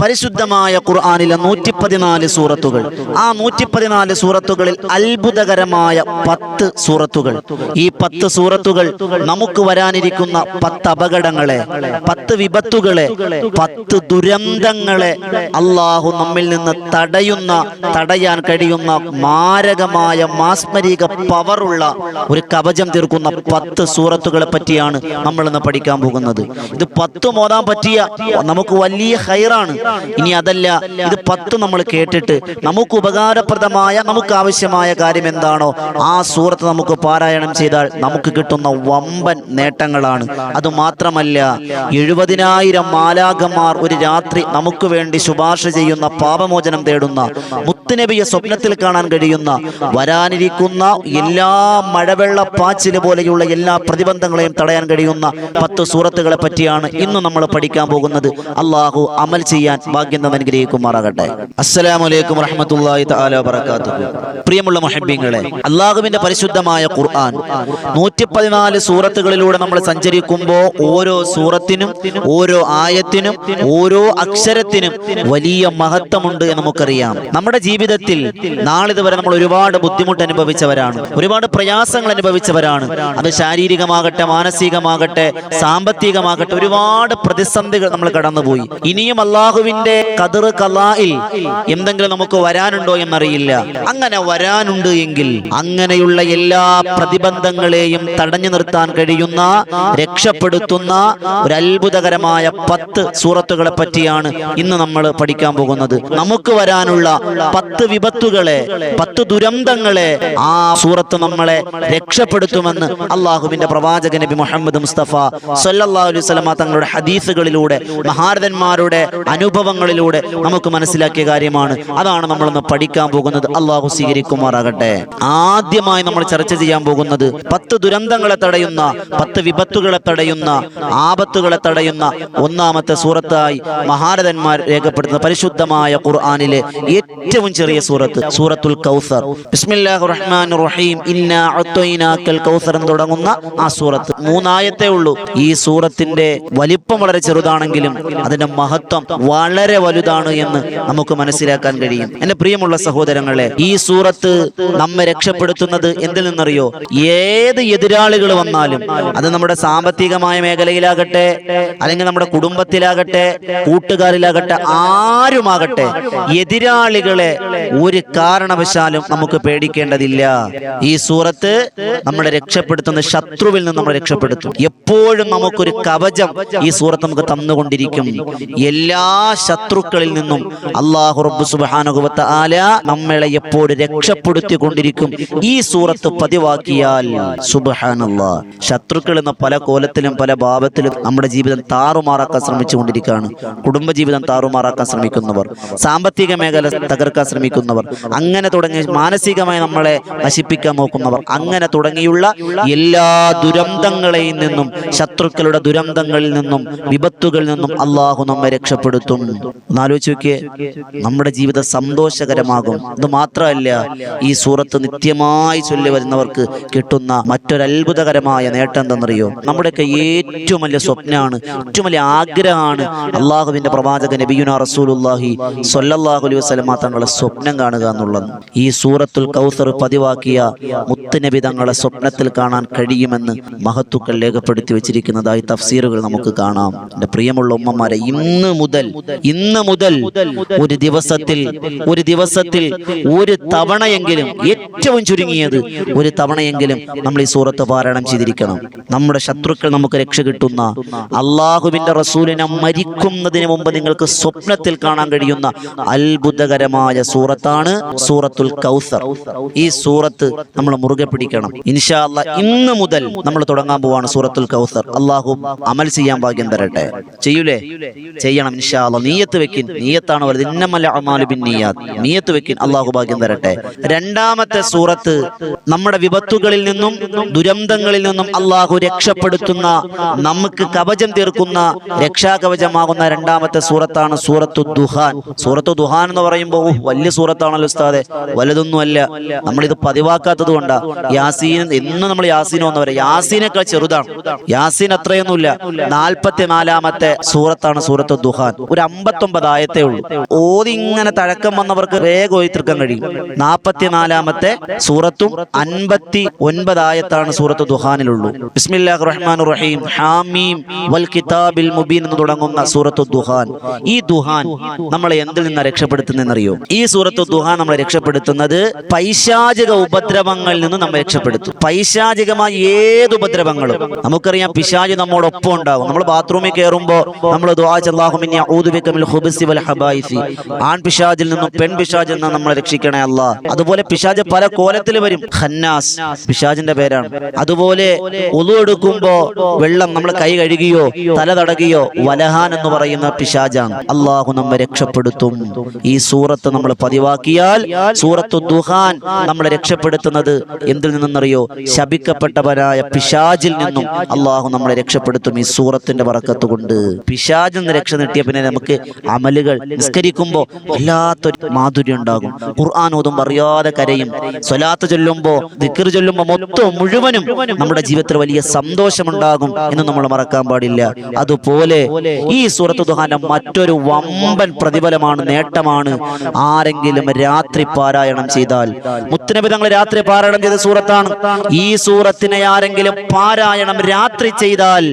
പരിശുദ്ധമായ ഖുർആാനിലെ നൂറ്റി പതിനാല് സൂറത്തുകൾ. ആ നൂറ്റി പതിനാല് സൂറത്തുകളിൽ അത്ഭുതകരമായ പത്ത് സൂറത്തുകൾ. ഈ പത്ത് സൂറത്തുകൾ നമുക്ക് വരാനിരിക്കുന്ന പത്ത് അപകടങ്ങളെ പത്ത് വിപത്തുകളെ പത്ത് ദുരന്തങ്ങളെ അള്ളാഹു നമ്മിൽ നിന്ന് തടയുന്ന തടയാൻ കഴിയുന്ന മാരകമായ മാസ്മരിക പവറുള്ള ഒരു കവചം തീർക്കുന്ന പത്ത് സൂറത്തുകളെ പറ്റിയാണ് നമ്മൾ ഇന്ന് പഠിക്കാൻ പോകുന്നത്. ഇത് പത്ത് മോതാൻ പറ്റിയ നമുക്ക് വലിയ ഹൈറാണ്. ഇനി അതല്ല ഇത് പത്ത് നമ്മൾ കേട്ടിട്ട് നമുക്ക് ഉപകാരപ്രദമായ നമുക്ക് ആവശ്യമായ കാര്യം എന്താണോ ആ സൂറത്ത് നമുക്ക് പാരായണം ചെയ്താൽ നമുക്ക് കിട്ടുന്ന വമ്പൻ നേട്ടങ്ങളാണ്. അത് മാത്രമല്ല എഴുപതിനായിരം മാലാകന്മാർ ഒരു രാത്രി നമുക്ക് വേണ്ടി ശുപാർശ ചെയ്യുന്ന പാപമോചനം തേടുന്ന മുത്തുനബിയെ സ്വപ്നത്തിൽ കാണാൻ കഴിയുന്ന വരാനിരിക്കുന്ന എല്ലാ മഴവെള്ള പാച്ചിൽ പോലെയുള്ള എല്ലാ പ്രതിബന്ധങ്ങളെയും തടയാൻ കഴിയുന്ന പത്ത് സൂറത്തുകളെ പറ്റിയാണ് ഇന്ന് നമ്മൾ പഠിക്കാൻ പോകുന്നത്. അള്ളാഹു അമൽ ചെയ്യാൻ ഭാഗ്യം അനുഗ്രഹിക്കുമാറാകട്ടെ അസ്സലാമലൈക്കും വറഹമത്തല്ലാഹി തആല പ്രിയമുള്ള മുഹബ്ബീങ്ങളെ അള്ളാഹുവിന്റെ പരിശുദ്ധമായ ഖുർആൻ നൂറ്റി പതിനാല് സൂറത്തുകളിലൂടെ നമ്മൾ സഞ്ചരിക്കുമ്പോൾ ഓരോ സൂറത്തിനും ഓരോ ആയത്തിനും ഓരോ അക്ഷരത്തിനും വലിയ മഹത്വമുണ്ട് എന്ന് നമുക്കറിയാം. നമ്മുടെ ജീവിതത്തിൽ നാളിതുവരെ നമ്മൾ ഒരുപാട് ബുദ്ധിമുട്ട് അനുഭവിച്ചവരാണ്. ഒരുപാട് പ്രയാസങ്ങൾ അനുഭവിച്ചവരാണ്. അത് ശാരീരികമാകട്ടെ മാനസികമാകട്ടെ സാമ്പത്തികമാകട്ടെ ഒരുപാട് പ്രതിസന്ധികൾ നമ്മൾ കടന്നുപോയി. ഇനിയും അള്ളാഹുവിന്റെ കതിർ കലായിൽ എന്തെങ്കിലും നമുക്ക് വരാനുണ്ടോ എന്നറിയില്ല. അങ്ങനെ വരാനുണ്ട് എങ്കിൽ അങ്ങനെയുള്ള എല്ലാ പ്രതിബന്ധങ്ങളെയും തടഞ്ഞു നിർത്താൻ കഴിയുന്ന രക്ഷപ്പെടുത്തുന്ന ഒരു അത്ഭുതകരമായ പത്ത് സൂറത്തുകളെ പറ്റിയാണ് ഇന്ന് നമ്മൾ പഠിക്കാൻ പോകുന്നത്. നമുക്ക് വരാനുള്ള പത്ത് വിപത്തുകളെ പത്ത് ദുരന്തങ്ങളെ ആ സൂറത്ത് നമ്മളെ രക്ഷപ്പെടുത്തുമെന്ന് അള്ളാഹുവിന്റെ പ്രവാചക നബി മുഹമ്മദ് മുസ്തഫ സല്ലല്ലാഹു അലൈഹി വസല്ലമ തങ്ങളുടെ ഹദീസുകളിലൂടെ മഹാരഥന്മാരുടെ അനുഭവങ്ങളിലൂടെ നമുക്ക് മനസ്സിലാക്കിയ കാര്യമാണ്. അതാണ് നമ്മൾ ഇന്ന് പഠിക്കാൻ പോകുന്നത്. അള്ളാഹു സ്വീകരിക്കുമാറാകട്ടെ. ആദ്യമായി നമ്മൾ ചർച്ച ചെയ്യാൻ പോകുന്നത് പത്ത് ദുരന്തങ്ങളെ തടയുന്ന പത്ത് വിപത്തുകളെ തടയുന്ന ആപത്തുകളെ തടയുന്ന ഒന്നാമത്തെ സൂറത്തായി മഹാരഥന്മാർ രേഖപ്പെടുത്തുന്ന പരിശുദ്ധമായ ഖുർആാനിലെ ഏറ്റവും ചെറിയ സൂറത്ത് സൂറത്തുൽ കൗസർ. ബിസ്മില്ലാഹിർ റഹ്മാനിർ റഹീം കൗസർ എന്ന് തുടങ്ങുന്ന ആ സൂറത്ത്. മൂന്നായത്തേ ഉള്ളൂ. ഈ സൂറത്തിന്റെ വലിപ്പം വളരെ ചെറുതാണെങ്കിലും അതിന്റെ മഹത്വം വളരെ വലുതാണ് എന്ന് നമുക്ക് മനസ്സിലാക്കാൻ കഴിയും. എന്റെ പ്രിയമുള്ള സഹോദരങ്ങളെ ഈ സൂറത്ത് നമ്മെ രക്ഷപ്പെടുത്തുന്നത് എന്തിൽ നിന്നറിയോ? ഏത് എതിരാളികൾ വന്നാലും അത് നമ്മുടെ സാമ്പത്തികമായ മേഖലയിലാകട്ടെ അല്ലെങ്കിൽ നമ്മുടെ കുടുംബത്തിലാകട്ടെ കൂട്ടുകാരിലാകട്ടെ ആരുമാകട്ടെ എതിരാളികളെ ഒരു കാരണവശാലും നമുക്ക് പേടിക്കേണ്ടതില്ല. ഈ സൂറത്ത് നമ്മളെ രക്ഷപ്പെടുത്തുന്ന ശത്രുവിൽ നിന്ന് നമ്മളെ രക്ഷപ്പെടുത്തും. എപ്പോഴും നമുക്കൊരു കവചം ഈ സൂറത്ത് നമുക്ക് തന്നുകൊണ്ടിരിക്കും. എല്ലാ ശത്രുക്കളിൽ നിന്നും അള്ളാഹു റബ്ബ് സുബ്ഹാനഹുവത്ത ആല നമ്മളെ എപ്പോഴും രക്ഷപ്പെടുത്തിക്കൊണ്ടിരിക്കും. ഈ സൂറത്ത് പതിവാക്കിയാൽ സുബ്ഹാനല്ലാ ശത്രുക്കൾ എന്ന പല കോലത്തിലും പല ഭാവത്തിലും നമ്മുടെ ജീവിതം താറുമാറാക്കാൻ ശ്രമിച്ചുകൊണ്ടിരിക്കുകയാണ്. കുടുംബജീവിതം താറുമാറാക്കാൻ ശ്രമിക്കുന്നവർ. സാമ്പത്തിക മേഖല തകർക്കാൻ ശ്രമിക്കുന്നവർ അങ്ങനെ തുടങ്ങി മാനസികമായി നമ്മളെ നശിപ്പിക്കാൻ നോക്കുന്നവർ അങ്ങനെ തുടങ്ങിയുള്ള എല്ലാ ദുരന്തങ്ങളെയും നിന്നും ശത്രുക്കളുടെ ദുരന്തങ്ങളിൽ നിന്നും വിപത്തുകളിൽ നിന്നും അള്ളാഹു നമ്മെ രക്ഷപ്പെടുത്തും. എന്നാലോചിച്ച് നോക്കിയേ നമ്മുടെ ജീവിതം സന്തോഷകരമാകും. ഇത് മാത്രമല്ല ഈ സൂറത്ത് നിത്യമായി ചൊല്ലി വരുന്നവർക്ക് കിട്ടുന്ന മറ്റൊരത്ഭുതകരമായ നേട്ടം എന്തെന്നറിയോ നമ്മുടെയൊക്കെ ഏറ്റവും വലിയ സ്വപ്നമാണ് ഏറ്റവും വലിയ ആഗ്രഹമാണ് അള്ളാഹുവിന്റെ പ്രവാചകൻ നബിയുന റസൂലുല്ലാഹി സ്വല്ലല്ലാഹു അലൈഹി വസല്ലമ തങ്ങളെ സ്വപ്നം കാണുക എന്നുള്ളത്. ഈ സൂറത്തുൽ കൗസർ പതിവാക്കിയ മുത്തനബി തങ്ങളെ സ്വപ്നത്തിൽ കാണാൻ കഴിയുമെന്ന് മഹത്തുക്കൾ രേഖപ്പെടുത്തി വെച്ചിരിക്കുന്നതായി തഫ്സീറുകൾ നമുക്ക് കാണാം. എന്റെ പ്രിയമുള്ള ഉമ്മമാരെ ഇന്ന് മുതൽ ഇന്ന് മുതൽ ഒരു ദിവസത്തിൽ ഒരു ദിവസത്തിൽ ഒരു തവണയെങ്കിലും ഏറ്റവും ചുരുങ്ങിയത് ഒരു തവണയെങ്കിലും നമ്മൾ ഈ സൂറത്ത് പാരായണം ചെയ്തിരിക്കണം. നമ്മുടെ ശത്രുക്കൾ നമുക്ക് രക്ഷ കിട്ടുന്ന അള്ളാഹുവിന്റെ റസൂലിനെ മരിക്കുന്നതിന് മുമ്പ് നിങ്ങൾക്ക് സ്വപ്നത്തിൽ കാണാൻ കഴിയുന്ന അത്ഭുതകരമായ സൂറത്താണ് സൂറത്തുൽ കൗസർ. ഈ സൂറത്ത് നമ്മൾ മുറുകെ പിടിക്കണം. ഇൻഷാ അല്ല ഇന്ന് മുതൽ നമ്മൾ തുടങ്ങാൻ പോവാണ് സൂറത്തുൽ കൗസർ. അള്ളാഹു അമൽ ചെയ്യാൻ ഭാഗ്യം തരട്ടെ. ചെയ്യൂലേ? ചെയ്യണം ഇൻഷാ അല്ല നീയത്ത് വെക്കിൻ. നീയത്താണ് വലുത്. നീയാത്ത് വെക്കിൻ. അള്ളാഹു ഭാഗ്യം തരട്ടെ. രണ്ടാമത്തെ സൂറത്ത് നമ്മുടെ വിപത്തുകളിൽ നിന്നും ദുരന്തങ്ങളിൽ നിന്നും അള്ളാഹു രക്ഷപ്പെടുത്തുന്ന നമുക്ക് കവചം തീർക്കുന്ന രക്ഷാകവചമാകുന്ന രണ്ടാമത്തെ സൂറത്താണ് സൂറത്തു ദുഹാൻ സൂറത്തു ദുഹാൻ എന്ന് പറയുമ്പോൾ വലിയ സൂറത്താണല്ലോ ഉസ്താദെ. വലുതൊന്നുമല്ല. നമ്മളിത് പതിവാക്കാത്തത് കൊണ്ടാ. യാസീൻ എന്നും നമ്മൾ യാസീനോ എന്ന് പറയാം. യാസീനേക്കാൾ ചെറുതാണ്. യാസീൻ അത്രയൊന്നുമില്ല. നാൽപ്പത്തിനാലാമത്തെ സൂറത്താണ് സൂറത്ത് ദുഹാൻ. ഒരു അമ്പത്തൊമ്പത് ആയത്തേ ഉള്ളൂ. ഓതി ഇങ്ങനെ തഴക്കം വന്നവർക്ക് വേഗം ഓതി കഴിയും. കഴിയും നാൽപ്പത്തിനാലാമത്തെ സൂറത്തും അൻപത്തി ഒൻപത് ആയത്താണ് സൂറത്ത് ദുഹാനിലുള്ളൂ. ബിസ്മില്ലാഹ് റഹ്മാൻ റഹീം. ഹാമീം വൽ കിതാബിൽ മുബീൻ എന്ന് തുടങ്ങുന്ന സൂറത്ത് ദുഹാൻ. ഈ ദുഹാൻ നമ്മളെ എന്തിൽ നിന്ന് രക്ഷപ്പെടുത്തുന്നറിയോ ഈ സൂറത്ത് ദുഹ നമ്മളെ രക്ഷപ്പെടുത്തുന്നത്. പൈശാചിക ഉപദ്രവങ്ങളിൽ നിന്ന് നമ്മെ രക്ഷപ്പെടുത്തും. പൈശാചികമായ ഏത് ഉപദ്രവങ്ങളും. നമുക്കറിയാം പിശാജ് നമ്മോടൊപ്പം ഉണ്ടാവും. നമ്മൾ ബാത്റൂമിൽ കയറുമ്പോൾ നമ്മൾ ആൺ പിശാജിൽ നിന്നും പെൺ പിശാജിൽ നിന്നും നമ്മളെ രക്ഷിക്കണേ അല്ല അതുപോലെ പിശാജ് പല കോലത്തിൽ വരും. ഖന്നാസ് പിശാജിന്റെ പേരാണ്. അതുപോലെ ഒതു എടുക്കുമ്പോ വെള്ളം നമ്മൾ കൈ കഴുകിയോ തല തടകിയോ വലഹാൻ എന്ന് പറയുന്ന പിശാജാണ് അള്ളാഹു നമ്മെ രക്ഷപ്പെടുത്തും. ഈ സൂറത്ത് നമ്മൾ പതിവാക്കിയാൽ സൂറത്തു ദുഹാൻ നമ്മളെ രക്ഷപ്പെടുത്തുന്നത് എന്തിൽ നിന്നെന്നറിയോ? ശപിക്കപ്പെട്ടവനായ പിശാജിൽ നിന്നും അള്ളാഹു നമ്മളെ രക്ഷപ്പെടുത്തും ഈ സൂറത്തിന്റെ വറക്കത്ത് കൊണ്ട് പിശാജിൽ നിന്ന് രക്ഷ നേട്ടിയ പിന്നെ നമുക്ക് അമലുകൾ നിസ്കരിക്കുമ്പോ വല്ലാത്തൊരു മാധുര്യം ഉണ്ടാകും. ഖുർആൻ ഓതും അറിയാതെ കരയും. സ്വലാത്ത് ചൊല്ലുമ്പോ ദിക്കർ ചൊല്ലുമ്പോ മൊത്തം മുഴുവനും നമ്മുടെ ജീവിതത്തിൽ വലിയ സന്തോഷമുണ്ടാകും എന്ന് നമ്മൾ മറക്കാൻ പാടില്ല. അതുപോലെ ഈ സൂറത്ത് ദുഹാന്റെ മറ്റൊരു വമ്പൻ പ്രതിഫലമാണ് നേട്ടമാണ് ആരെങ്കിലും രാത്രി പാരായണം ചെയ്താൽ. മുത്തനബി തങ്ങൾ രാത്രി പാരായണം ചെയ്ത സൂറത്താണ്. ഈ സൂറത്തിനെ ആരെങ്കിലും പാരായണം രാത്രി ചെയ്താൽ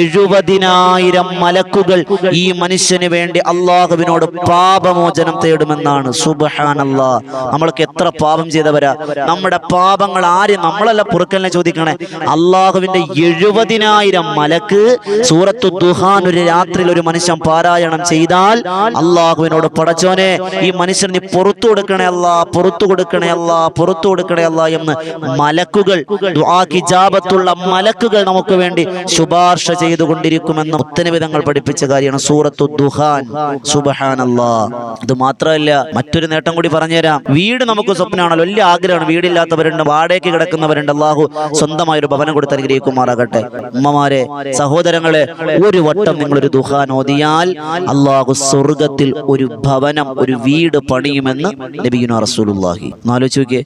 എഴുപതിനായിരം മലക്കുകൾ ഈ മനുഷ്യന് വേണ്ടി അള്ളാഹുവിനോട് പാപമോചനം തേടുമെന്നാണ്. സുബഹാനല്ല. നമ്മൾക്ക് എത്ര പാപം ചെയ്തവരാ. നമ്മുടെ പാപങ്ങൾ ആര് നമ്മളല്ല പുറക്കലിനെ ചോദിക്കണേ. അള്ളാഹുവിന്റെ എഴുപതിനായിരം മലക്ക് സൂറത്തു ദുഹാൻ ഒരു രാത്രിയിൽ ഒരു മനുഷ്യൻ പാരായണം ചെയ്താൽ അള്ളാഹുവിനോട് പടച്ചോനെ ഈ മനുഷ്യൻ നീ പുറത്തു കൊടുക്കണേ അല്ല പുറത്തു കൊടുക്കണേ അല്ല പുറത്തു കൊടുക്കണേ അല്ല എന്ന് മലക്കുകൾ ദുആക്കിജാബത്തുള്ള മലക്കുകൾ നമുക്ക് വേണ്ടി ശുപാർശ ചെയ്തുകൊണ്ടിരിക്കുമെന്ന് മുത്തനവിധങ്ങൾ പഠിപ്പിച്ച കാര്യമാണ് സൂറത്തു ദുഹാൻ. സുബഹാനല്ലാ. ഇത് മാത്രമല്ല മറ്റൊരു നേട്ടം കൂടി പറഞ്ഞുതരാം. വീട് നമുക്ക് സ്വപ്നമാണല്ലോ വലിയ ആഗ്രഹമാണ്. വീടില്ലാത്തവരുണ്ട് വാടകയ്ക്ക് കിടക്കുന്നവരുണ്ട്. അള്ളാഹു സ്വന്തമായ ഒരു ഭവനം കൊടുത്ത് അനുഗ്രഹിക്കുമാറാകട്ടെ. ഉമ്മമാരെ സഹോദരങ്ങളെ ഒരു വട്ടം നിങ്ങൾ ഒരു ദുഹാൻ ഓതിയാൽ അള്ളാഹു സ്വർഗത്തിൽ ഒരു ഭവനം ഒരു വീട് പണിയുമെന്ന് നബിയുന റസൂലുള്ളാഹി. എന്നാലോചിച്ച് നോക്കിയേ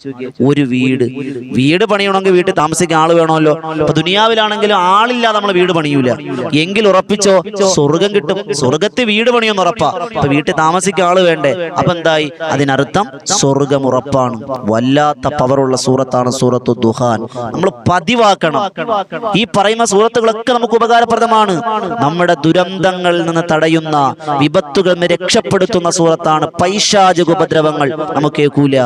ഒരു വീട് വീട് പണിയണമെങ്കിൽ വീട്ടിൽ താമസിക്കാൻ ആൾ വേണമല്ലോ. അപ്പൊ ദുനിയാവിലാണെങ്കിലും ആളില്ലാതെ നമ്മൾ വീട് പണിയൂല. എങ്കിൽ ഉറപ്പിച്ചോ സ്വർഗം കിട്ടും. സ്വർഗത്തിൽ വീട് പണിയൊന്ന് ഉറപ്പാ. അപ്പൊ വീട്ടിൽ താമസിക്കാൻ ആൾ വേണ്ടേ? അപ്പൊ എന്തായി? അതിനർത്ഥം സ്വർഗം ഉറപ്പാണ്. വല്ലാത്ത പവറുള്ള സൂറത്താണ് സൂറത്തു ദുഹാൻ. നമ്മൾ പതിവാക്കണം. ഈ പറയുന്ന സൂറത്തുകളൊക്കെ നമുക്ക് ഉപകാരപ്രദമാണ്. നമ്മുടെ ദുരന്തങ്ങളിൽ നിന്ന് തടയുന്ന വിപത്തുകൾ രക്ഷപ്പെടുത്തുന്ന സൂറത്താണ് പൈശാചിക ഉപദ്രവങ്ങൾ നമുക്ക് കേൾക്കൂല.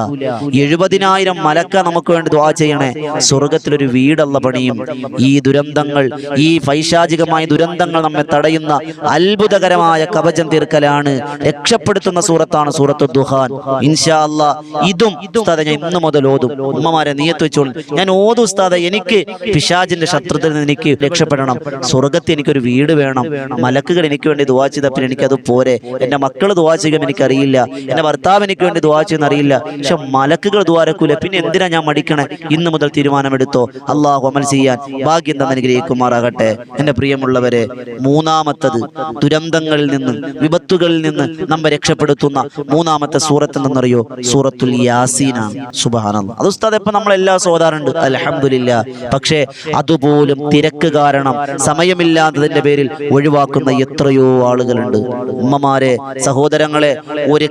എഴുപതിനായിരം മലക്ക നമുക്ക് വേണ്ടി ദ്വാ ചെയ്യണേ. സ്വർഗത്തിലൊരു വീടല്ല പണിയും ഈ ദുരന്തങ്ങൾ ഈ പൈശാചികമായ ദുരന്തങ്ങൾ നമ്മെ തടയുന്ന അത്ഭുതകരമായ കവചം തീർക്കലാണ് രക്ഷപ്പെടുത്തുന്ന സൂറത്താണ് സൂറത്ത് ദുഹാൻ. ഇൻഷാ അല്ലാ ഇതും ഉസ്താദെ ഞാൻ ഇന്ന് മുതൽ ഓതും. ഉമ്മമാരെ നീയത്ത് വെച്ചോളൂ. ഞാൻ ഓതു ഉസ്താദ എനിക്ക് പിശാജിന്റെ ശത്രുത്തിൽ നിന്ന് എനിക്ക് രക്ഷപ്പെടണം. സ്വർഗത്തിൽ എനിക്കൊരു വീട് വേണം. മലക്കുകൾ എനിക്ക് വേണ്ടി ദുവാ ചെയ്തപ്പോൾ എനിക്കത് പോരെ. എന്റെ മക്കൾ ദുവാ ചെയ്യാൻ എനിക്കറിയില്ല. എന്റെ ഭർത്താവ് എനിക്ക് വേണ്ടി ചെയ്യുന്ന അറിയില്ല പക്ഷെ മലക്കുകൾ ദ്വാരക്കൂല പിന്നെ എന്തിനാ ഞാൻ മടിക്കണേ? ഇന്ന് മുതൽ തീരുമാനമെടുത്തോ. അള്ളാഹു അമൽ ചെയ്യാൻ ഭാഗ്യം തന്നെ അനുഗ്രഹിക്കുമാറാകട്ടെ. എന്റെ പ്രിയമുള്ളവരെ മൂന്നാമത്തത് ദുരന്തങ്ങളിൽ നിന്ന് വിപത്തുകളിൽ നിന്ന് നമ്മെ രക്ഷപ്പെടുത്തുന്ന മൂന്നാമത്തെ സൂറത്ത് എന്തെന്നറിയോ? സൂറത്തുൽ യാസീനാണ് സുബാനം അത് ഉസ്താദ് ഇപ്പൊ നമ്മളെല്ലാ സോദാറുണ്ട് അലഹമില്ല പക്ഷേ അതുപോലും തിരക്ക് കാരണം സമയമില്ലാത്തതിന്റെ പേരിൽ ഒഴിവാക്കുന്ന എത്രയോ ആളുകളുണ്ട്. ഉമ്മമാരെ സഹോദരങ്ങളെ ഒരു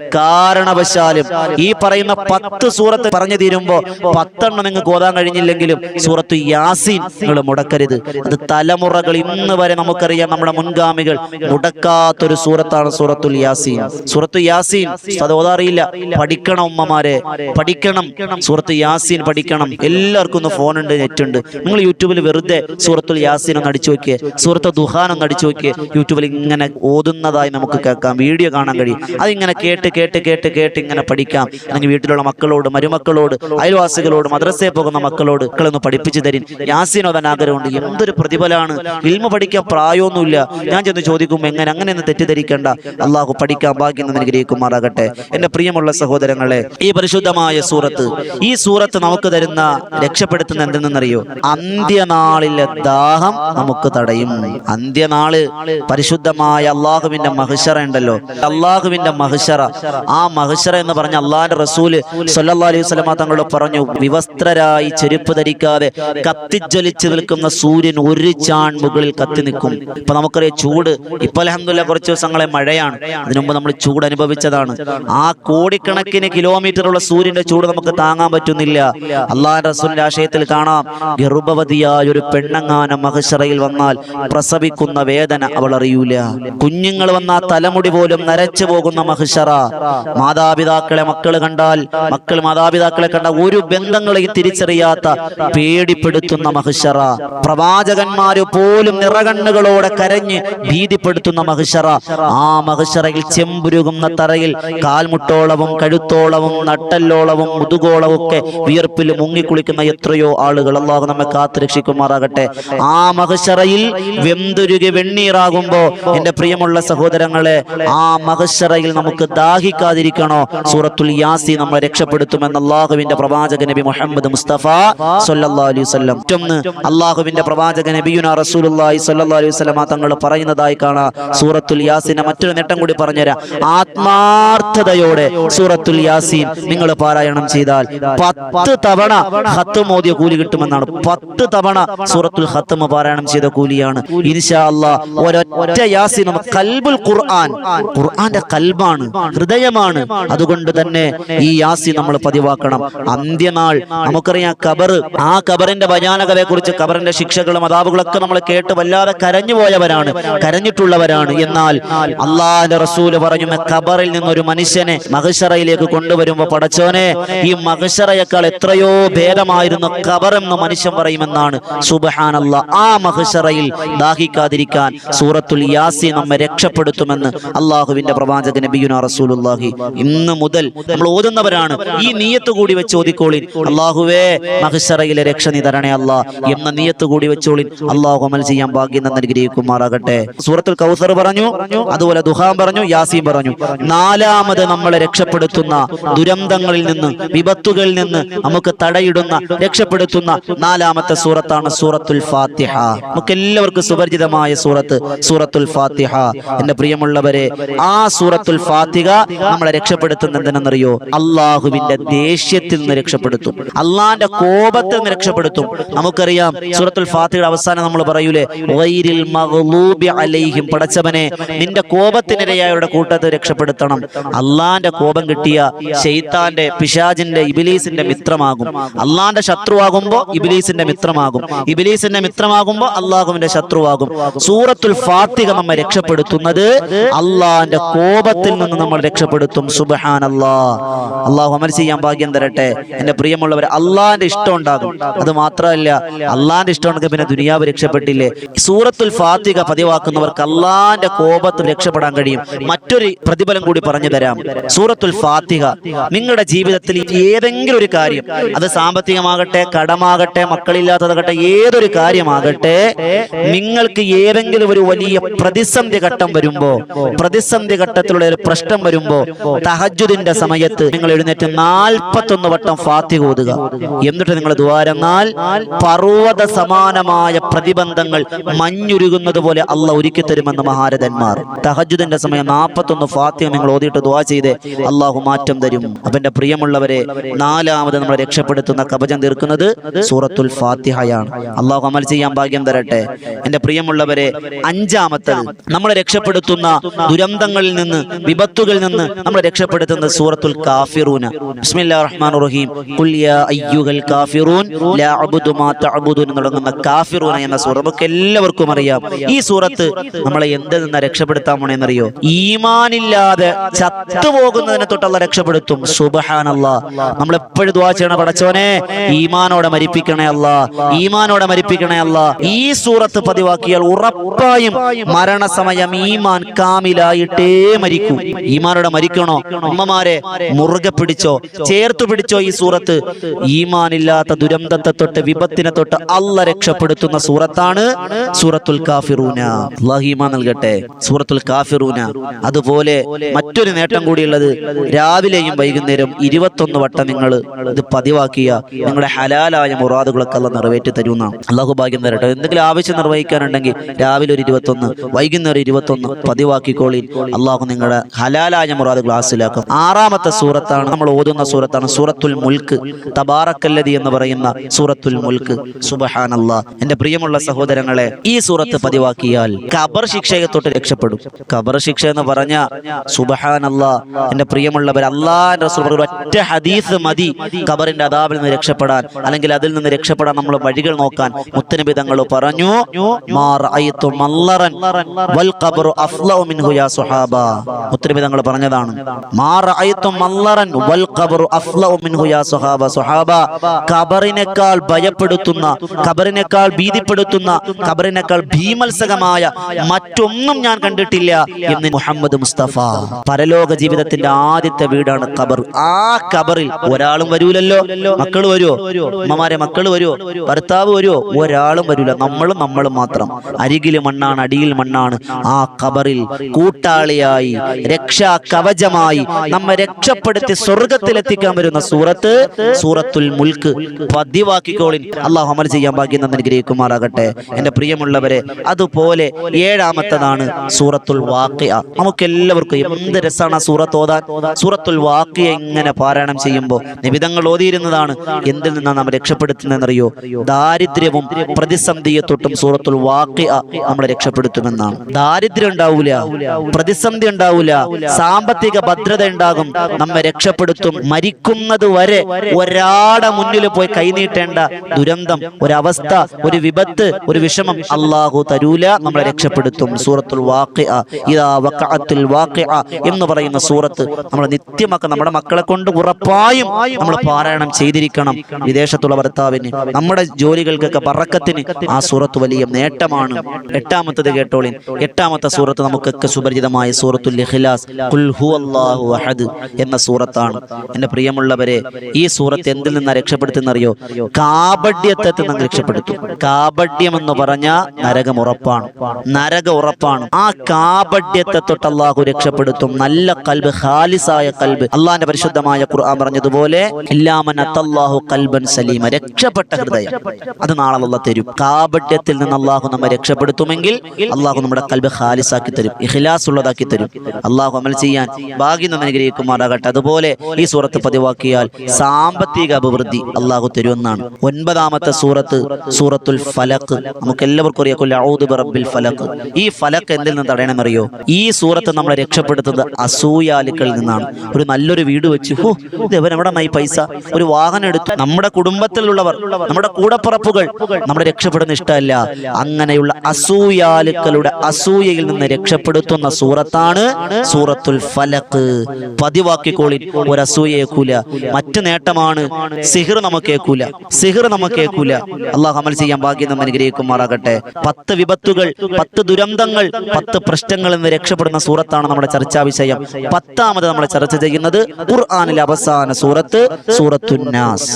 കാരണവശാലും ഈ പറയുന്ന പത്ത് സൂറത്ത് പറഞ്ഞു തീരുമ്പോ പത്തെണ്ണം നിങ്ങൾക്ക് ഓതാൻ കഴിഞ്ഞില്ലെങ്കിലും സൂറത്ത് യാസീൻ നിങ്ങൾ മുടക്കരുത്. അത് തലമുറകൾ ഇന്ന് വരെ നമുക്കറിയാം നമ്മുടെ മുൻഗാമികൾ മുടക്കാത്തൊരു സൂറത്താണ് സൂറത്തുൽ യാസീൻ. സൂറത്ത് യാസീൻ അത് ഓതാറിയില്ല പഠിക്കണം ഉമ്മമാരെ. പഠിക്കണം. സൂറത്ത് യാസീൻ പഠിക്കണം. എല്ലാവർക്കും ഒന്ന് ഫോൺ ഉണ്ട് നെറ്റ് ഉണ്ട്. നിങ്ങൾ യൂട്യൂബിൽ വെറുതെ സൂറത്തുൽ യാസീൻ ഒന്ന് അടിച്ചു നോക്കിയേ. സൂറത്ത് ദുഹാൻ ഒന്ന് അടിച്ചു നോക്കിയേ. യൂട്യൂബിൽ ഇങ്ങനെ ഓതുന്നതായി നമുക്ക് കേൾക്കാം. വീഡിയോ കാണാൻ കഴിയും. അതിങ്ങനെ കേട്ട് കേട്ട് കേട്ട് കേട്ട് കേട്ട് ഇങ്ങനെ പഠിക്കാം. അല്ലെങ്കിൽ വീട്ടിലുള്ള മക്കളോട് മരുമക്കളോട് അയൽവാസികളോട് മദ്രസയിൽ പോകുന്ന മക്കളോട് മക്കളൊന്ന് പഠിപ്പിച്ചു തരും യാസീൻ ഓതാൻ ആഗ്രഹമുണ്ട് എന്തൊരു പ്രതിഫലമാണ്? ഇൽമ പഠിക്കാൻ പ്രായമൊന്നുമില്ല. ഞാൻ ചെന്ന് ചോദിക്കും എങ്ങനെ? അങ്ങനെ ഒന്ന് തെറ്റിദ്ധരിക്കേണ്ട. അള്ളാഹു പഠിക്കാൻ ഭാഗ്യം എന്ന് അനുഗ്രഹിക്കുമാറാകട്ടെ. എന്റെ പ്രിയമുള്ള സഹോദരങ്ങളെ ഈ പരിശുദ്ധമായ സൂറത്ത് ഈ സൂറത്ത് നമുക്ക് തരുന്ന രക്ഷപ്പെടുത്തുന്ന എന്തെന്നറിയോ? അന്ത്യനാളിലെ ദാഹം നമുക്ക് തടയും. അന്ത്യനാൾ പരിശുദ്ധമായ അള്ളാഹുവിന്റെ മഹിഷറ ഉണ്ടല്ലോ. അള്ളാഹുവിന്റെ മഹിഷറ. ആ മഹശറ എന്ന് പറഞ്ഞ അള്ളാഹിന്റെ റസൂൽ സല്ലല്ലാഹു അലൈഹി സ്വലമ തങ്ങൾ പറഞ്ഞു വിവസ്ത്രരായി ചെരുപ്പ് ധരിക്കാതെ കത്തിജ്വലിച്ച് നിൽക്കുന്ന സൂര്യൻ ഒരു ചാൺ മുകളിൽ കത്തി നിൽക്കും. ഇപ്പൊ നമുക്കറിയാം ചൂട് ഇപ്പൊ അലഹമില്ല കുറച്ച് ദിവസങ്ങളെ മഴയാണ്. അതിനുമ്പ് നമ്മൾ ചൂട് അനുഭവിച്ചതാണ്. ആ കോടിക്കണക്കിന് കിലോമീറ്റർ ഉള്ള സൂര്യന്റെ ചൂട് നമുക്ക് താങ്ങാൻ പറ്റുന്നില്ല. അള്ളാഹ് റസൂലിന്റെ ആശയത്തിൽ കാണാം ഗർഭവതിയായ ഒരു പെണ്ണങ്ങാന മഹശറയിൽ വന്നാൽ പ്രസവിക്കുന്ന വേദന അവൾ അറിയൂല. കുഞ്ഞുങ്ങൾ വന്ന തലമുടി പോലും നരച്ചു പോകുന്ന മഹശറ മാതാപിതാക്കളെ മക്കൾ കണ്ടാൽ മക്കൾ മാതാപിതാക്കളെ കണ്ട ഒരു ബന്ധങ്ങളെയും തിരിച്ചറിയാത്ത പേടിപ്പെടുത്തുന്ന മഹശറ പ്രവാചകന്മാര് പോലും നിറകണ്ണുകളോടെ കരഞ്ഞ് ഭീതിപ്പെടുത്തുന്ന മഹശറ ആ മഹശറയിൽ ചെമ്പുരുകുന്ന തറയിൽ കാൽമുട്ടോളവും കഴുത്തോളവും നട്ടല്ലോളവും മുതുകോളവും ഒക്കെ വിയർപ്പിൽ മുങ്ങിക്കുളിക്കുന്ന എത്രയോ ആളുകൾ അള്ളാഹു നമ്മെ കാത്തുരക്ഷിക്കുമാറാകട്ടെ. ആ മഹശറയിൽ വെന്തുരുകി വെണ്ണീറാകുമ്പോ എന്റെ പ്രിയമുള്ള സഹോദരങ്ങളെ ആ മഹശറയിൽ നമുക്ക് ദാഹിക്കാതിരിക്കണോ സൂറത്തുൽ യാസി നമ്മൾ രക്ഷപ്പെടുത്തുമെന്ന് അള്ളാഹുവിന്റെ പ്രവാചക നബി മുഹമ്മദ് മുസ്തഫ അലൈഹി മറ്റൊന്ന് അള്ളാഹുവിന്റെ പ്രവാചക നബിയുന അലൈഹി തങ്ങൾ പറയുന്നതായി കാണാം. സൂറത്തുൽ യാസിന്റെ മറ്റൊരു നേട്ടം കൂടി പറഞ്ഞുതരാം. ആത്മാർത്ഥതയോടെ സൂറത്തുൽ യാസീൻ നിങ്ങൾ പാരായണം ചെയ്താൽ പത്ത് തവണ ഹത്ത് മോദിയ കൂലി കിട്ടുമെന്നാണ്. പത്ത് തവണ സൂറത്തുൽ ഹത്തമ പാരായണം ചെയ്ത കൂലിയാണ്. ഇൻഷാ അല്ലാ ഒരൊറ്റ യാസീൻ കൽബുൽ ഖുർആൻ ഖുർആന്റെ കൽബാണ് ഹൃദയമാണ് അതുകൊണ്ട് തന്നെ ഈ യാസി നമ്മൾ പതിവാക്കണം. അന്ത്യനാൾ. നമുക്കറിയാം കബർ ആ കബറിന്റെ ഭയാനകതയെ കുറിച്ച് കബറിന്റെ ശിക്ഷകളും അതാവുകളൊക്കെ നമ്മൾ കേട്ട് വല്ലാതെ കരഞ്ഞുപോയവരാണ്. കരഞ്ഞിട്ടുള്ളവരാണ്. എന്നാൽ അള്ളാഹിന്റെ റസൂൽ പറഞ്ഞു കബറിൽ നിന്നൊരു മനുഷ്യനെ മഹിഷറയിലേക്ക് കൊണ്ടുവരുമ്പോ പടച്ചോനെ ഈ മഹിഷറയേക്കാൾ എത്രയോ ഭേദമായിരുന്നു കബർ എന്ന് മനുഷ്യൻ പറയുമെന്നാണ്. സുബഹാനല്ല. ആ മഹിഷറയിൽ ദാഹിക്കാതിരിക്കാൻ സൂറത്തുൽ യാസി നമ്മെ രക്ഷപ്പെടുത്തുമെന്ന് അള്ളാഹുവിന്റെ പ്രവാചക നബിയുന റസൂലുള്ളാഹി ഇന്ന് മുതൽ നമ്മൾ ഓതുന്നവരാണ്. ഈ നീയത്ത് കൂടി വെച്ച് ഓതിക്കോളിൻ അള്ളാഹുവേ മഹിഷറയിലെ രക്ഷ നീ തരണേ അല്ലാ. എന്ന നീയത്ത് കൂടി വെച്ചോളിൻ. അള്ളാഹു അമൽ ചെയ്യാൻ ഭാഗ്യം തന്നെ അനുഗ്രഹിക്കുമാറാകട്ടെ. സൂറത്തുൽ കൗസർ പറഞ്ഞു അതുപോലെ ദുഹാൻ പറഞ്ഞു യാസീൻ പറഞ്ഞു. നാലാമത് നമ്മളെ രക്ഷപ്പെടുത്തുന്ന ദുരന്തങ്ങളിൽ നിന്ന് വിപത്തുകളിൽ നിന്ന് നമുക്ക് തടയിടുന്ന രക്ഷപ്പെടുത്തുന്ന നാലാമത്തെ സൂറത്താണ് സൂറത്തുൽ ഫാത്തിഹ. നമുക്ക് എല്ലാവർക്കും സുപരിചിതമായ സൂറത്ത് സൂറത്തുൽ ഫാത്തിഹ. എന്റെ പ്രിയമുള്ളവരെ ആ സൂറത്തുൽ ഫാത്തിഹ നമ്മളെ രക്ഷപ്പെടുത്തുന്ന എന്തിനെന്നറിയോ അള്ളാഹുവിന്റെ ദേഷ്യത്തിൽ നിന്ന് രക്ഷപ്പെടുത്തും. അള്ളാന്റെ കോപത്തിൽ നിന്ന് രക്ഷപ്പെടുത്തും. നമുക്കറിയാം സൂറത്തുൽ ഫാത്തിയുടെ അവസാനം നമ്മൾ പറയൂലേ വൈരിൽ അലൈഹിം പടച്ചവനെ നിന്റെ കോപത്തിനിരയായവരുടെ കൂട്ടത്തെ രക്ഷപ്പെടുത്തണം. അള്ളാന്റെ കോപം കിട്ടിയ ഷെയ്ത്താന്റെ പിശാജിന്റെ ഇബിലീസിന്റെ മിത്രമാകും. അള്ളാന്റെ ശത്രുവാകുമ്പോ ഇബിലീസിന്റെ മിത്രമാകും. ഇബിലീസിന്റെ മിത്രമാകുമ്പോ അള്ളാഹുവിന്റെ ശത്രുവാകും. സൂറത്തുൽ ഫാത്തിക നമ്മെ രക്ഷപ്പെടുത്തുന്നത് അള്ളാന്റെ കോപത്തിൽ നിന്ന് നമ്മൾ രക്ഷപ്പെടുത്തും. സുബഹാൻ അല്ലാ അള്ളാഹു അമൽ ചെയ്യാൻ ഭാഗ്യം തരട്ടെ. എന്റെ പ്രിയമുള്ളവർ അള്ളാഹിന്റെ ഇഷ്ടം ഉണ്ടാകും. അത് മാത്രമല്ല അള്ളാഹിന്റെ ഇഷ്ടം ഉണ്ടെങ്കിൽ പിന്നെ ദുനിയാവ് രക്ഷപ്പെട്ടില്ലേ? സൂറത്തുൽ ഫാത്തിക പതിവാക്കുന്നവർക്ക് അള്ളാഹിന്റെ കോപത്തിൽ രക്ഷപ്പെടാൻ കഴിയും. മറ്റൊരു പ്രതിഫലം കൂടി പറഞ്ഞു തരാം. സൂറത്തുൽ ഫാത്തിക നിങ്ങളുടെ ജീവിതത്തിൽ ഏതെങ്കിലും ഒരു കാര്യം അത് സാമ്പത്തികമാകട്ടെ കടമാകട്ടെ മക്കളില്ലാത്തതാകട്ടെ ഏതൊരു കാര്യമാകട്ടെ നിങ്ങൾക്ക് ഏതെങ്കിലും ഒരു വലിയ പ്രതിസന്ധി ഘട്ടം വരുമ്പോ പ്രതിസന്ധി ഘട്ടത്തിലുള്ള ഒരു പ്രശ്നം വരുമ്പോ തഹജുദിന്റെ സമയത്ത് നിങ്ങൾ എഴുന്നേറ്റ് നാൽപ്പത്തൊന്ന് വട്ടം ഫാത്തി ഓതുക. എന്നിട്ട് നിങ്ങൾ ദ്വാരന്നാൽ പർവത സമാനമായ പ്രതിബന്ധങ്ങൾ മഞ്ഞുരുകുന്നത് പോലെ അല്ല ഒരുക്കി തരുമെന്ന് മഹാരഥന്മാർ. തഹജുദിന്റെ സമയം നാൽപ്പത്തൊന്ന് ഫാത്തിഹ നിങ്ങൾ ഓതിയിട്ട് ദ്വാ ചെയ്ത് അള്ളാഹു മാറ്റം തരും. അവന്റെ പ്രിയമുള്ളവരെ നാലാമത് നമ്മളെ രക്ഷപ്പെടുത്തുന്ന കവചം തീർക്കുന്നത് സൂറത്തുൽ ഫാത്തിഹയാണ്. അള്ളാഹു അമൽ ചെയ്യാൻ ഭാഗ്യം തരട്ടെ. എന്റെ പ്രിയമുള്ളവരെ അഞ്ചാമത്തത് നമ്മളെ രക്ഷപ്പെടുത്തുന്ന ദുരന്തങ്ങളിൽ നിന്ന് വിപത്തുകളിൽ നിന്ന് നമ്മളെ രക്ഷപ്പെടുത്തുന്ന സൂറത്തുൽ കാഫിറൂന. ബിസ്മില്ലാഹിർ റഹ്മാനിർ റഹീം. ഖുൽ യാ അയ്യുഹൽ കാഫിറൂൻ ലാ മാ തുടങ്ങുന്ന കാഫിറൂന എന്ന സൂറ നമുക്ക് എല്ലാവർക്കും അറിയാം. ഈ സൂറത്ത് നമ്മളെ എന്ത് നിന്ന് രക്ഷപ്പെടുത്താൻ പോണെന്നറിയോ ഈമാനില്ലാതെ ചത്തുപോകുന്നതിനെ തൊട്ടുള്ള രക്ഷപ്പെടുത്തും. സുബഹാന നമ്മൾ എപ്പോഴും ദുആ ചെയ്യണ പടച്ചവനെ ഈമാനോടെ മരിപ്പിക്കണേ അല്ല. ഈമാനോടെ മരിപ്പിക്കണേ അല്ല. ഈ സൂറത്ത് പതിവാക്കിയാൽ ഉറപ്പായും മരണസമയം ഈമാൻ കാമിലായിട്ടേ മരിക്കൂ. ഈമാനോടെ മരിക്കണോ? അമ്മമാരെ മുറുകെ പിടിച്ചോ? ചേർത്തു പിടിച്ചോ ഈ സൂറത്ത്? ഈമാനില്ലാത്ത ദുരന്തത്തെ തൊട്ട് വിപത്തിനെ തൊട്ട് അല്ല രക്ഷപ്പെടുത്തുന്ന സൂറത്താണ് സൂറത്തുൽ കാഫിറൂന. ഈമാൻ നൽകട്ടെ. സൂറത്തുൽ കാഫിറൂന. അതുപോലെ മറ്റൊരു നേട്ടം കൂടിയുള്ളത് രാവിലെയും വൈകുന്നേരം ഇരുപത്തൊന്ന് വട്ടം നിങ്ങൾ ഇത് പതിവാക്കിയ നിങ്ങളുടെ ഹലാലായ മുറാദുകളൊക്കെ അല്ല നിറവേറ്റി തരുന്ന അള്ളാഹു ഭാഗ്യം തരട്ടെ. എന്തെങ്കിലും ആവശ്യം നിർവഹിക്കാനുണ്ടെങ്കിൽ രാവിലെ ഒരു ഇരുപത്തൊന്ന് വൈകുന്നേരം ഇരുപത്തൊന്ന് പതിവാക്കിക്കോളിൽ അള്ളാഹു നിങ്ങളുടെ ഹലാലായ മുറാദുകൾ ക്ലാസ്സിലാക്കും ആറാമത്തെ സൂറത്താണ് നമ്മൾ ഓതുന്ന സൂറത്താണ് സൂറത്തുൽ മുൽക്ക്. തബാറക്കല്ലതി എന്ന് പറയുന്ന സൂറത്തുൽ മുൽക്ക്. സുബഹാനല്ല. എന്റെ പ്രിയമുള്ള സഹോദരങ്ങളെ ഈ സൂറത്ത് പതിവാക്കിയാൽ കബർ ശിക്ഷയെ തൊട്ട് രക്ഷപ്പെടും. കബർ ശിക്ഷ എന്ന് പറഞ്ഞ സുബഹാനല്ല. എന്റെ പ്രിയമുള്ളവർ അള്ളാന്റെ റസൂൽ ഒറ്റ ഹദീസ് മതി കബറിന്റെ അതാബിൽ നിന്ന് രക്ഷപ്പെടാൻ. അല്ലെങ്കിൽ അതിൽ നിന്ന് രക്ഷപ്പെടാൻ നമ്മൾ വഴികൾ നോക്കാൻ മുത്തനബി തങ്ങൾ പറഞ്ഞു മുത്തനബി തങ്ങൾ പറഞ്ഞതാണ് ഖബറിനേക്കാൾ ഭയപ്പെടുത്തുന്ന ഖബറിനേക്കാൾ ഭീതിപ്പെടുത്തുന്ന ഖബറിനേക്കാൾ ഭീമത്സകമായ മറ്റൊന്നും ഞാൻ കണ്ടിട്ടില്ല എന്ന് മുഹമ്മദ് മുസ്തഫ. പരലോക ജീവിതത്തിന്റെ ആദ്യത്തെ വീടാണ് കബർ ആ ഖബറിൽ ഒരാളും വരൂലല്ലോ. മക്കൾ വരുമോ അമ്മമാരെ മക്കൾ വരുമോ ഭർത്താവ് വരുമോ ഒരാളും വരൂല. നമ്മളും നമ്മളും മാത്രം. അരികിൽ മണ്ണാണ് അടിയിൽ മണ്ണാണ്. ആ ഖബറിൽ കൂട്ടാളിയായി രക്ഷാ കവചമായി നമ്മെ രക്ഷപ്പെടുത്തി സ്വർഗത്തിലെത്തിക്കാൻ വരുന്ന സൂറത്ത് സൂറത്തുൽ മുൽക്ക്. പതിവാക്കിക്കോളിൻ. അള്ളാഹു അമൽ ചെയ്യാൻ ഭാഗ്യം നന്ദി ഗ്രഹിക്കുമാറാകട്ടെ എന്റെ പ്രിയമുള്ളവരെ അതുപോലെ ഏഴാമത്തതാണ് സൂറത്തുൽ വാക്കിയ നമുക്ക് എല്ലാവർക്കും എന്ത് രസമാണ് ആ സൂറത്ത് ഓതാൻ? സൂറത്തുൽ വാക്കിയ ഇങ്ങനെ പാരായണം ചെയ്യുമ്പോൾ നിമിതങ്ങൾ ഓതിയിരുന്നതാണ്. എന്തിൽ നിന്നാണ് നാം രക്ഷപ്പെടുത്തുന്നതെന്നറിയോ? ദാരിദ്ര്യവും പ്രതിസന്ധിയെ തൊട്ടും സൂറത്തുൽ വാക്കിയ നമ്മളെ രക്ഷപ്പെടുത്തുമെന്നാണ്. ദാരിദ്ര്യം ഉണ്ടാവൂല പ്രതിസന്ധി ഉണ്ടാവൂല സാമ്പത്തിക ഭദ്രത ഉണ്ടാകും. നമ്മെ രക്ഷപ്പെടുത്തും. മരിക്കുന്നത് വരെ ഒരാടെ മുന്നിൽ പോയി കൈനീട്ടേണ്ട ദുരന്തം ഒരവസ്ഥ ഒരു വിപത്ത് ഒരു വിഷമം അള്ളാഹു തരൂല നമ്മളെ രക്ഷപ്പെടുത്തും. സൂറത്തുൽ വാഖിഅ ഇദാ വഖഅത്തുൽ വാഖിഅ എന്ന് പറയുന്ന സൂറത്ത് നമ്മൾ നിത്യമൊക്കെ നമ്മുടെ മക്കളെ കൊണ്ട് ഉറപ്പായും നമ്മൾ പാരായണം ചെയ്തിരിക്കണം. വിദേശത്തുള്ള ഭർത്താവിന് നമ്മുടെ ജോലികൾക്കൊക്കെ പറക്കത്തിന് ആ സൂറത്ത് വലിയ നേട്ടമാണ്. എട്ടാമത്തത് കേട്ടോളിൻ. എട്ടാമത്തെ സൂറത്ത് നമുക്കൊക്കെ സുപരിചിതമായ സൂറത്തുൽ ഇഖ്ലാസ്. ഖുൽ ഹുവല്ലാഹു അഹദ് എന്ന സൂറത്താണ്. എന്റെ പ്രിയമുള്ളവരെ ഈ സൂറത്ത് എന്തിൽ നിന്ന് രക്ഷപ്പെടുത്തുന്നറിയോ? കാപഡ്യത്തെ നിന്ന് രക്ഷപ്പെടുത്തും. കാപഡ്യം എന്ന് പറഞ്ഞ നരകം ഉറപ്പാണ്. നരക ഉറപ്പാണ്. ആ കാപഡ്യത്തെ തൊട്ട് അള്ളാഹു രക്ഷപ്പെടുത്തും. നല്ല കൽബ് ഖാലിസായ കൽബ്. അള്ളാഹിന്റെ പരിശുദ്ധമായ ഖുർആൻ പറഞ്ഞതുപോലെ ഇല്ലാമൻ അത്തല്ലാഹു കൽബൻ സലീമ. രക്ഷപ്പെട്ട ഹൃദയം. അത് നാളെ അള്ള തരും. കാപഡ്യത്തിൽ നിന്ന് അള്ളാഹു നമ്മെ രക്ഷപ്പെടുത്തുമെങ്കിൽ അള്ളാഹു നമ്മുടെ കൽബ് ഖാലിസാക്കി തരും. ഇഖ്ലാസ് ഉള്ളതാക്കി തരും. അള്ളാഹു അമൽ ചെയ്യാൻ ഭാഗ്യം അനുഗ്രഹിക്കുമാറാകട്ടെ. അതുപോലെ ഈ സൂറത്ത് പതിവാക്കിയാൽ സാമ്പത്തിക അഭിവൃദ്ധി അള്ളാഹു തരുമെന്നാണ്. ഒൻപതാമത്തെ സൂറത്ത് സൂറത്തുൽ ഫലക്ക് നമുക്ക് എല്ലാവർക്കും അറിയാം "ഖുൽ അഊദു ബിറബ്ബിൽ ഫലക്ക് ഈ ഫലക്ക് എന്തിൽ നിന്ന് തടയണമെന്നറിയോ? ഈ സൂറത്ത് നമ്മളെ രക്ഷപ്പെടുത്തുന്നത് അസൂയാലുക്കളിൽ നിന്നാണ്. ഒരു നല്ലൊരു വീട് വെച്ച് ഹോ ഇവൻ പൈസ? ഒരു വാഹനം എടുത്ത് നമ്മുടെ കുടുംബത്തിലുള്ളവർ നമ്മുടെ കൂടപ്പുറപ്പുകൾ നമ്മുടെ രക്ഷപ്പെടുന്ന ഇഷ്ടമല്ല. അങ്ങനെയുള്ള അസൂയാലുക്കളുടെ അസൂയയിൽ നിന്ന് രക്ഷപ്പെടുത്തുന്ന സൂറത്താണ് സൂറത്തുൽ ഫലക്ക് പതിവാക്കിക്കോളിൻ. ഒരു ഒരസൂയേക്കൂല മറ്റു നേട്ടമാണ് സിഹിർ നമുക്കേക്കൂല സിഹിർ നമുക്കേക്കൂല അള്ളാഹ് അമൽ ചെയ്യാൻ ഭാഗ്യം നമ്മൾ അനുഗ്രഹിക്കുമാറാകട്ടെ. പത്ത് വിപത്തുകൾ പത്ത് ദുരന്തങ്ങൾ പത്ത് പ്രശ്നങ്ങളിൽ നിന്ന് രക്ഷപ്പെടുന്ന സൂറത്താണ് നമ്മുടെ ചർച്ചാ വിഷയം. പത്താമത് നമ്മൾ ചർച്ച ചെയ്യുന്നത് ഖുർആനിലെ അവസാന സൂറത്ത് സൂറത്തുന്നാസ്.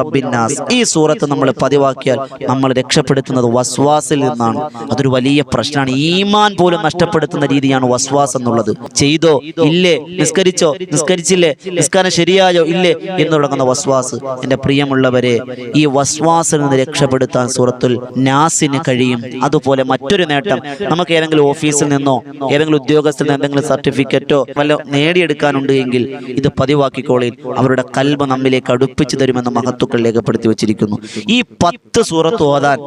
റബ്ബിന്നാസ് ഈ സൂറത്ത് നമ്മൾ പതിവാക്കിയാൽ നമ്മൾ രക്ഷപ്പെടുത്തുന്നത് വസ്വാസിൽ നിന്നാണ്. അതൊരു വലിയ പ്രശ്നമാണ്. ഈമാൻ പോലും നഷ്ടപ്പെടുത്തുന്ന രീതിയാണ് വസ്വാസ് എന്നുള്ളത്. ചെയ്തോ ഇല്ലേ? നിസ്കരിച്ചോ? നിസ്കരിച്ചില്ലേ? നിസ്കാരം ശരിയായോ? ഇല്ലേ? എന്ന് തുടങ്ങുന്ന വസ്വാസ്. എന്റെ പ്രിയമുള്ളവരെ ഈ വസ്വാസിൽ നിന്ന് രക്ഷപ്പെടുത്താൻ സൂറത്തുൽ നാസിന് കഴിയും. അതുപോലെ മറ്റൊരു നേട്ടം. നമുക്ക് ഏതെങ്കിലും ഓഫീസിൽ നിന്നോ ഏതെങ്കിലും ഉദ്യോഗസ്ഥരിൽ നിന്ന് എന്തെങ്കിലും സർട്ടിഫിക്കറ്റോ വല്ല നേടിയെടുക്കാനുണ്ട് എങ്കിൽ ഇത് പതിവാക്കിക്കോളിൽ അവരുടെ കൽബ് നമ്മിലേക്ക് അടുപ്പിച്ചു തരുമെന്ന് മഹത്തുക്കൾ രേഖപ്പെടുത്തി വെച്ചിരിക്കുന്നു. ഈ പത്ത് സൂറത്ത് ഓതാൻ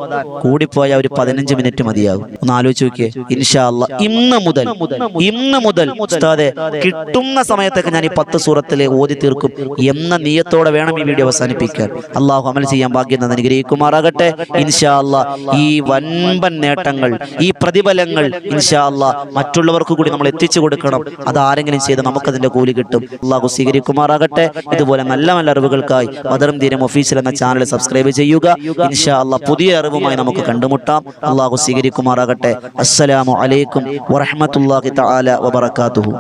കൂടിപ്പോയ ഒരു പതിനഞ്ച് മിനിറ്റ് മതിയാകും. ഒന്ന് ആലോചിച്ച് നോക്കിയേ. ഇൻഷാ അല്ലാ ഇന്ന് മുതൽ ഇന്ന് മുതൽ ഉസ്താദെ കിട്ടുന്ന സമയത്തൊക്കെ ഞാൻ ഈ പത്ത് സൂറത്തിലെ ഓതി തീർക്കും എന്ന നീയത്തോടെ വേണം ഈ വീഡിയോ അവസാനിപ്പിക്കാൻ. അള്ളാഹു അമൽ ചെയ്യാൻ ഭാഗ്യം തന്നെ അനുഗ്രഹിക്കുമാറാകട്ടെ. ഇൻഷാ ഈ വൻപൻ നേട്ടങ്ങൾ ഈ പ്രതിഫലങ്ങൾ ഇൻഷാ മറ്റുള്ളവർക്ക് കൂടി നമ്മൾ എത്തിച്ചു കൊടുക്കണം. അത് ആരെങ്കിലും ചെയ്ത് നമുക്കതിന്റെ കൂലി കിട്ടും. അള്ളാഹു സ്വീകരിക്കുമാറാകട്ടെ. ഇതുപോലെ നല്ല നല്ല അറിവുകൾക്കായി മദറും തീരം ഒഫീസിൽ എന്ന ചാനൽ സബ്സ്ക്രൈബ് ചെയ്യുക. ഇൻഷാ പുതിയ അറിവുമായി നമുക്ക് കണ്ടുമുട്ടാം. അള്ളാഹു സ്വീകരിക്കുമാറാകട്ടെ. അസ്സലാമു അലൈക്കും വറഹ്മത്തുള്ളാഹി തആല വബറകാതുഹു.